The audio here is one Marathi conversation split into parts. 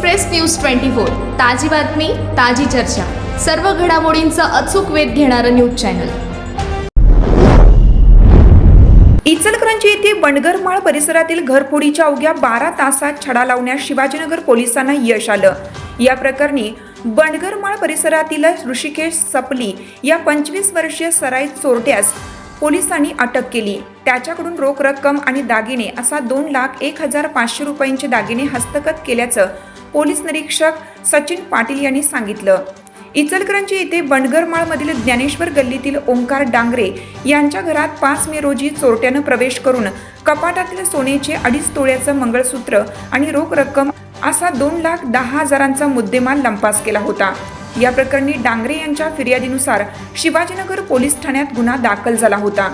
एक्सप्रेस न्यूज ट्वेंटी फोर ताजी बातमी ताजी चर्चा. सर्व घडामोडींचा अचूक वेध घेणारं न्यूज चॅनल. इचलकरंजी येथे बंडगरमाळ परिसरातील घरफोडीच्या अवघ्या बारा तासात छडा लावण्यास शिवाजीनगर पोलिसांना यश आलं. या प्रकरणी बंडगरमाळ परिसरातील ऋषिकेश सपली या पंचवीस वर्षीय सराई चोरट्यास पोलिसांनी अटक केली. त्याच्याकडून रोख रक्कम आणि दागिने असा दोन लाख एक हजार पाचशे रुपयांचे दागिने हस्तगत केल्याचं पोलीस निरीक्षक सचिन पाटील यांनी सांगितलं. इचलकरंजी येथे बंडगरमाळमधील ज्ञानेश्वर गल्लीतील ओंकार डांगरे यांच्या घरात पाच मे रोजी चोरट्यानं प्रवेश करून कपाटातील सोन्याचे अडीच तोळ्याचं मंगळसूत्र आणि रोख रक्कम असा दोन लाख दहा हजारांचा मुद्देमाल लंपास केला होता. या प्रकरणी डांगरे यांच्या फिर्यादीनुसार शिवाजीनगर पोलीस ठाण्यात गुन्हा दाखल झाला होता.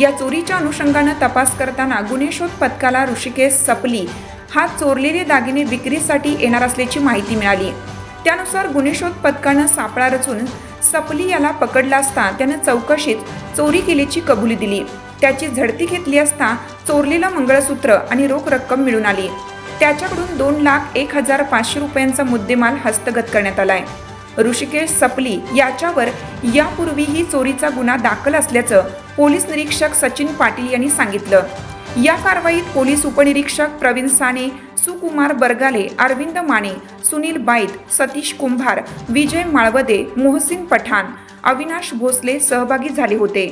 या चोरीच्या अनुषंगानं तपास करताना गुन्हे शोध पथकाला ऋषिकेश सपली हा चोरलेले दागिने विक्रीसाठी येणार असल्याची माहिती मिळाली. त्यानुसार गुन्हे शोध पथकानं सापळा रचून सपली याला पकडला असता त्यानं चौकशीत चोरी केल्याची कबुली दिली. त्याची झडती घेतली असता चोरलेलं मंगळसूत्र आणि रोख रक्कम मिळून आली. त्याच्याकडून दोन लाख एक हजार पाचशे रुपयांचा मुद्देमाल हस्तगत करण्यात आलाय. ऋषिकेश सपली याच्यावर यापूर्वीही चोरीचा गुन्हा दाखल असल्याचं पोलीस निरीक्षक सचिन पाटील यांनी सांगितलं. या कारवाईत पोलीस उपनिरीक्षक प्रवीण साने सुकुमार बरगाले अरविंद माने सुनील बाईत सतीश कुंभार विजय माळवदे मोहसिन पठाण अविनाश भोसले सहभागी झाले होते.